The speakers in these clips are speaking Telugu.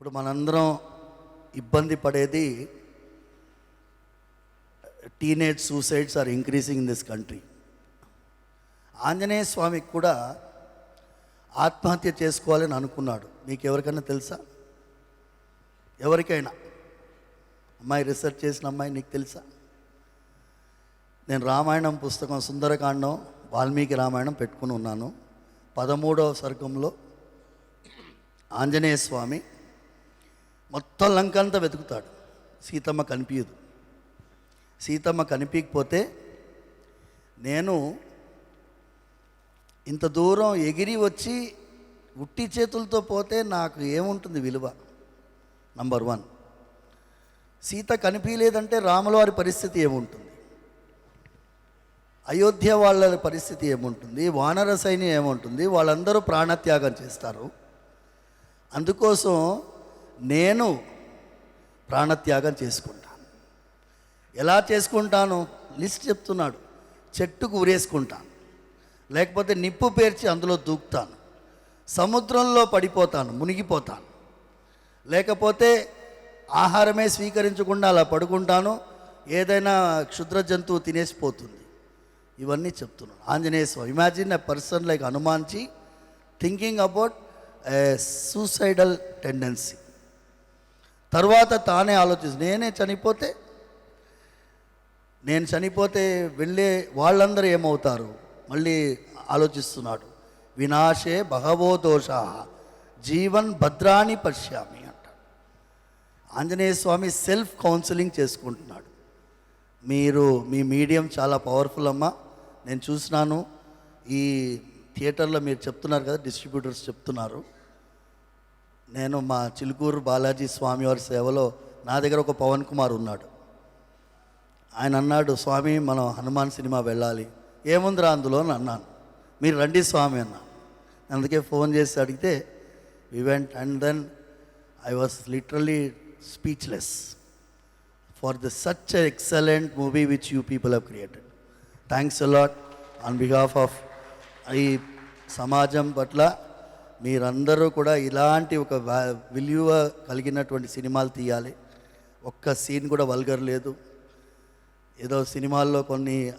ఇప్పుడు మనందరం ఇబ్బంది పడేది teenage suicides are increasing in this country Anjaneya స్వామికి కూడా ఆత్మహత్య చేసుకోవాలని అనుకున్నాడు. మీకు ఎవరికైనా తెలుసా? ఎవరికైనా? అమ్మాయి రీసెర్చ్ చేసిన అమ్మాయి నీకు తెలుసా? నేను రామాయణం పుస్తకం సుందరకాండం వాల్మీకి రామాయణం పెట్టుకుని ఉన్నాను. పదమూడవ సర్గంలో ఆంజనేయ స్వామి మొత్తం లంక అంతా వెతుకుతాడు. సీతమ్మ కనిపించదు సీతమ్మ కనిపించకపోతే నేను ఇంత దూరం ఎగిరి వచ్చి ఉట్టి చేతులతో పోతే నాకు ఏముంటుంది విలువ? నంబర్ వన్ సీత కనిపించలేదంటే రాములవారి పరిస్థితి ఏముంటుంది? అయోధ్య వాళ్ళ పరిస్థితి ఏముంటుంది? వానర సైన్యం ఏముంటుంది? వాళ్ళందరూ ప్రాణత్యాగం చేస్తారు. అందుకోసం నేను ప్రాణత్యాగం చేసుకుంటాను. ఎలా చేసుకుంటాను? లిస్ట్ చెప్తున్నాడు. చెట్టుకు ఉరేసుకుంటాను లేకపోతే నిప్పు పేర్చి అందులో దూకుతాను. సముద్రంలో పడిపోతాను మునిగిపోతాను. లేకపోతే ఆహారమే స్వీకరించకుండా అలా పడుకుంటాను. ఏదైనా క్షుద్ర జంతువు తినేసిపోతుంది. ఇవన్నీ చెప్తున్నాను Anjaneya Swami. Imagine a person like Hanumanji thinking about a suicidal tendency తర్వాత తానే ఆలోచిస్తుంది నేనే చనిపోతే నేను చనిపోతే వెళ్ళే వాళ్ళందరూ ఏమవుతారు? మళ్ళీ ఆలోచిస్తున్నాడు. వినాశే బహవో దోష జీవన్ భద్రాని పశ్యామి అంట ఆంజనేయ స్వామి సెల్ఫ్ కౌన్సిలింగ్ చేసుకుంటున్నాడు. మీరు మీ మీడియం చాలా పవర్ఫుల్ అమ్మా. నేను చూసినాను. ఈ థియేటర్లో మీరు చెప్తున్నారు కదా డిస్ట్రిబ్యూటర్స్ చెప్తున్నారు. నేను మా చిలుకూరు బాలాజీ స్వామివారి సేవలో నా దగ్గర ఒక పవన్ కుమార్ ఉన్నాడు. ఆయన అన్నాడు స్వామి మనం హనుమాన్ సినిమా వెళ్ళాలి. ఏముందిరా అందులో? అని అన్నాను. మీరు రండి స్వామి అన్నాను అందుకే ఫోన్ చేసి అడిగితే event and then I was literally speechless for the such excellent movie which you people have created thanks a lot on behalf of ఈ సమాజం పట్ల మీరందరూ కూడా ఇలాంటి ఒక విలువ కలిగినటువంటి సినిమాలు తీయాలి. ఒక్క సీన్ కూడా వల్గర్ లేదు. ఏదో సినిమాల్లో కొన్ని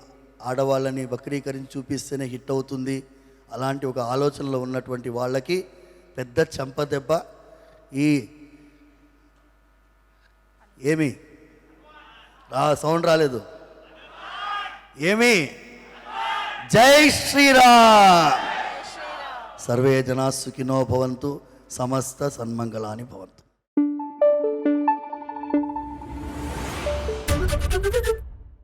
ఆడవాళ్ళని వక్రీకరించి చూపిస్తేనే హిట్ అవుతుంది. అలాంటి ఒక ఆలోచనలో ఉన్నటువంటి వాళ్ళకి పెద్ద చెంపదెబ్బ ఈ ఏమి? రా సౌండ్ రాలేదు. ఏమి? జై శ్రీరామ్! సర్వే జనా సుఖినో భవంతు సమస్త సన్మంగళాని భవంతు.